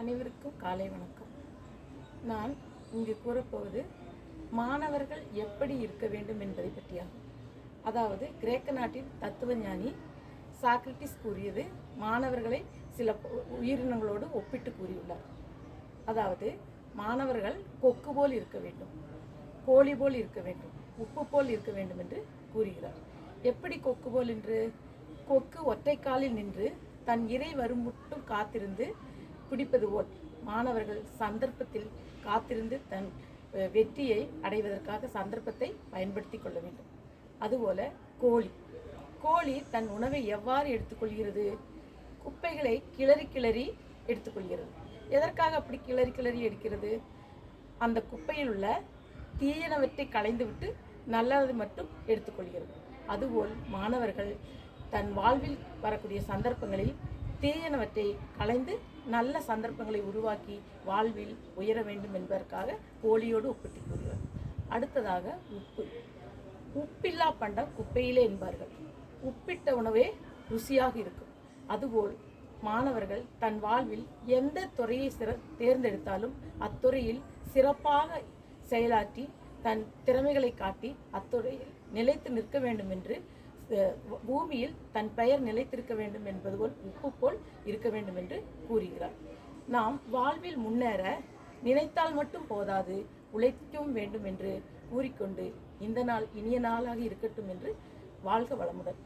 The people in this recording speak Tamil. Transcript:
அனைவருக்கும் காலை வணக்கம். நான் இங்கு கூறப்போவது மாணவர்கள் எப்படி இருக்க வேண்டும் என்பதை பற்றியாகும். அதாவது கிரேக்க நாட்டின் தத்துவஞானி சாக்ரட்டிஸ் கூறியது மாணவர்களை சில உயிரினங்களோடு ஒப்பிட்டு கூறியுள்ளார். அதாவது மாணவர்கள் கொக்கு போல் இருக்க வேண்டும் கோழி போல் இருக்க வேண்டும் உப்பு போல் இருக்க வேண்டும் என்று கூறுகிறார். எப்படி கொக்கு போல் என்று கொக்கு ஒற்றை காலில் நின்று தன் இறை வரும் மட்டும் காத்திருந்து பிடிப்பது போல் மாணவர்கள் சந்தர்ப்பத்தில் காத்திருந்து தன் வெற்றியை அடைவதற்காக சந்தர்ப்பத்தை பயன்படுத்தி கொள்ள வேண்டும். அதுபோல கோழி. கோழி தன் உணவை எவ்வாறு எடுத்துக்கொள்கிறது குப்பைகளை கிளறி கிளறி எடுத்துக்கொள்கிறது எதற்காக அப்படி கிளறி கிளறி எடுக்கிறது? அந்த குப்பையில் உள்ள தீயனவற்றை களைந்துவிட்டு நல்லது மட்டும் எடுத்துக்கொள்கிறது அதுபோல் மாணவர்கள் தன் வாழ்வில் வரக்கூடிய சந்தர்ப்பங்களில் தீயனவற்றை களைந்து நல்ல சந்தர்ப்பங்களை உருவாக்கி வாழ்வில் உயர வேண்டும் என்பதற்காக கோழியோடு ஒப்பிட்டு கூறுவர். அடுத்ததாக உப்பு. உப்பில்லா பண்டம் குப்பையிலே என்பார்கள். உப்பிட்ட உணவே ருசியாக இருக்கும். அதுபோல் மாணவர்கள் தன் வாழ்வில் எந்த துறையை சிற தேர்ந்தெடுத்தாலும் அத்துறையில் சிறப்பாக செயலாற்றி தன் திறமைகளை காட்டி அத்துறையில் நிலைத்து நிற்க வேண்டும் என்று பூமியில் தன் பெயர் நிலைத்திருக்க வேண்டும் என்பது போல் உப்பு போல் இருக்க வேண்டும் என்று கூறுகிறார். நாம் வாழ்வில் முன்னேற நினைத்தால் மட்டும் போதாது உழைக்கவும் வேண்டும் என்று கூறிக்கொண்டு இந்த நாள் இனிய நாளாக இருக்கட்டும் என்று வாழ்க வளமுடன்